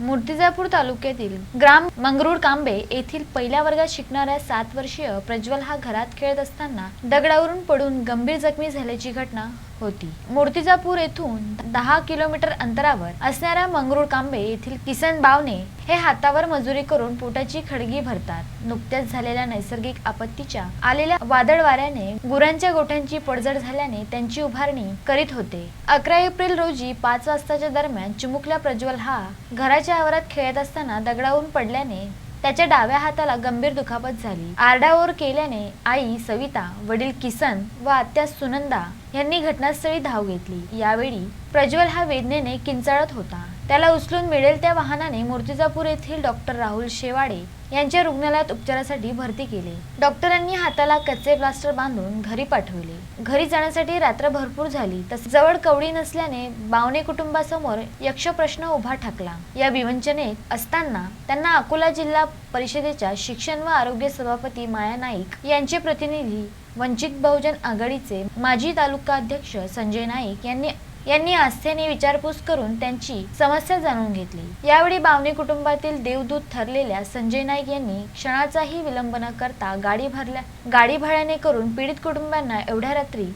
मूर्तिजापूर तालुक्यातील ग्राम मंगरूळ कांबे येथील पहिल्या वर्गात शिकणाऱ्या सात वर्षीय प्रज्वल हा घरात खेळत असताना दगडावरून पडून गंभीर जखमी झाल्याची घटना होती. मूर्तिजापूर येथून दहा किलोमीटर अंतरावर असणाऱ्या मंगरूळ कांबे येथील किसन बावने हे हातावर मजुरी करून पोटाची खडगी भरतात. नुकत्याच झालेल्या नैसर्गिक आपत्तीच्या आलेल्या वादळ वाऱ्याने गुरांच्या गोठ्यांची पडझड झाल्याने त्यांची उभारणी करीत होते. अकरा एप्रिल रोजी पाच वाजताच्या दरम्यान चिमुकल्या प्रज्वल हा घराच्या आवारात खेळत असताना दगडावरून पडल्याने त्याच्या डाव्या हाताला गंभीर दुखापत झाली. आरडाओर केल्याने आई सविता वडील किसन व आत्या सुनंदा यांनी घटनास्थळी धाव घेतली. यावेळी प्रज्वल हा वेदनेने किंचाळत होता. त्याला उचलून मिळेल त्या वाहनाने मूर्तिजापूर येथील डॉक्टर राहुल शेवाडे यांच्या रुग्णालयात उपचारासाठी भरती केले. डॉक्टरांनी हाताला कच्चे प्लास्टर बांधून घरी पाठवले. घरी जाण्यासाठी रात्र भरपूर झाली. तसेच जवळ कवडी नसल्याने बावणे कुटुंबासमोर यक्षप्रश्न उभा ठाकला. या विवंचनेत असताना त्यांना अकोला जिल्हा परिषदेच्या शिक्षण व आरोग्य सभापती माया नाईक यांचे प्रतिनिधी वंचित बहुजन आघाडीचे माजी तालुका अध्यक्ष संजय नाईक यांनी यांनी आस्थेने विचारपूस करून त्यांची समस्या जाणून घेतली. यावेळी बावणे कुटुंबातील देवदूत ठरलेल्या संजय नाईक यांनी क्षणाचाही विलंब न करता गाडी भरल्या गाडी भाड्याने करून पीडित कुटुंबांना एवढ्या रात्री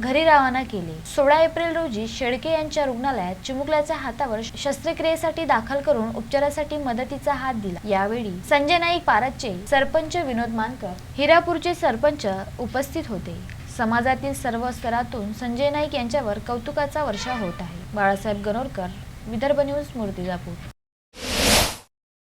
घरी रवाना केले. सोळा एप्रिल रोजी शेळके यांच्या रुग्णालयात चिमुकल्याच्या हातावर शस्त्रक्रियेसाठी दाखल करून उपचारासाठी मदतीचा हात दिला. यावेळी संजय नाईक पारदचे सरपंच विनोद मानकर हिरापूरचे सरपंच उपस्थित होते. समाजातील सर्व स्तरातून संजय नाईक यांच्यावर कौतुकाचा वर्षा होत आहे. बाळासाहेब गणोरकर विदर्भ न्यूज मूर्तिजापूर.